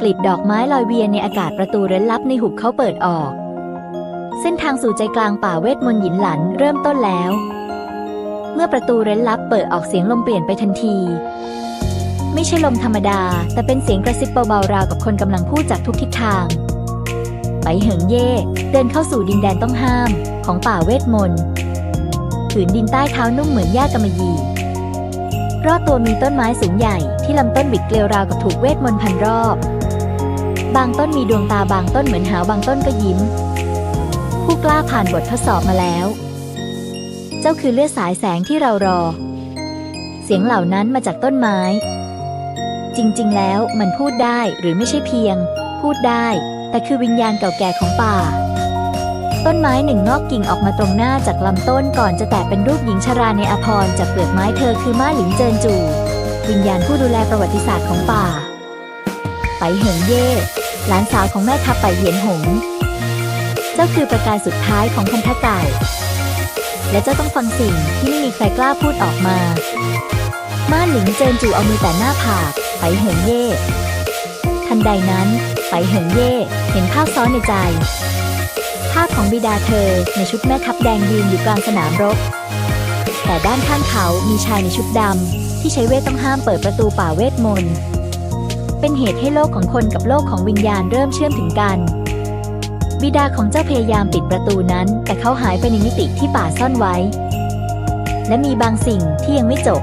กลีบดอกไม้ลอยเวียนในอากาศประตูเร้นลับในหุบเขาเปิดออก เส้นทางสู่ใจกลางป่าเวทมนต์หยินหลันเริ่มต้นแล้ว เมื่อประตูเร้นลับเปิดออกเสียงลมเปลี่ยนไปทันที ไม่ใช่ลมธรรมดา แต่เป็นเสียงกระซิบเบาๆราวกับคนกำลังพูดจากทุกทิศทางไปเหิงเย่เดินเข้าสู่ดินแดนต้องห้ามของป่าเวทมนต์ผืนดินใต้เท้านุ่มเหมือนหญ้ากำมะหยี่รอบตัวมีต้นไม้สูงใหญ่ที่ลำต้นบิดเกลียวราวกับถูกเวทมนต์พันรอบ บางต้นมีดวงตาบางต้นเหมือนหาวบางต้นก็ยิ้ม ผู้กล้าผ่านบททดสอบมาแล้ว เจ้าคือเลือดสายแสงที่เรารอ เสียงเหล่านั้นมาจากต้นไม้ จริงๆ แล้วมันพูดได้หรือไม่ใช่เพียง พูดได้ แต่คือวิญญาณเก่าแก่ของป่า ต้นไม้หนึ่งงอกกิ่งออกมาตรงหน้าจากลำต้นก่อนจะแตกเป็นรูปหญิงชราในอภรจากเปลือกไม้เธอคือม่าหลิงเจินจู วิญญาณผู้ดูแลประวัติศาสตร์ของป่า ไปเหิงเย่หลานสาวของแม่ทัพไปเหยียนหง เจ้าคือประกายสุดท้ายของพันธะเก่า และเจ้าต้องฟังสิ่งที่ไม่มีใครกล้าพูดออกมา ม่าหลิงเจินจูเอามือแต่หน้าผากไปเหิงเย่ทันใดนั้นไปเหิงเย่เห็นภาพซ้อนในใจ ภาพของบิดาเธอในชุดแม่ทัพแดงยืนอยู่กลางสนามรบ แต่ด้านข้างเขามีชายในชุดดำที่ใช้เวทต้องห้ามเปิดประตูป่าเวทมนต์ เป็นเหตุให้โลกของคนกับโลกของวิญญาณเริ่มเชื่อมถึงกัน บิดาของเจ้าพยายามปิดประตูนั้น แต่เขาหายไปในมิติที่ป่าซ่อนไว้ และมีบางสิ่งที่ยังไม่จบ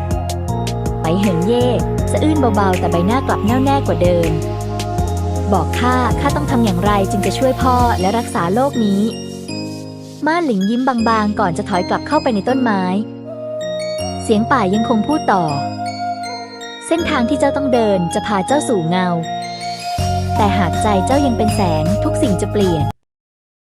ไปเหิงเย่สะอื้นเบาๆ แต่ใบหน้ากลับแน่วแน่กว่าเดิม บอกข้าข้าต้องทำอย่างไรจึงจะช่วยพ่อและรักษาโลกนี้ ม่านหลิงยิ้มบางๆ ก่อนจะถอยกลับเข้าไปในต้นไม้ เสียงป่ายังคงพูดต่อ เส้นทางที่เจ้าต้องเดินจะพาเจ้าสู่เงา แต่หากใจเจ้ายังเป็นแสงทุกสิ่งจะเปลี่ยน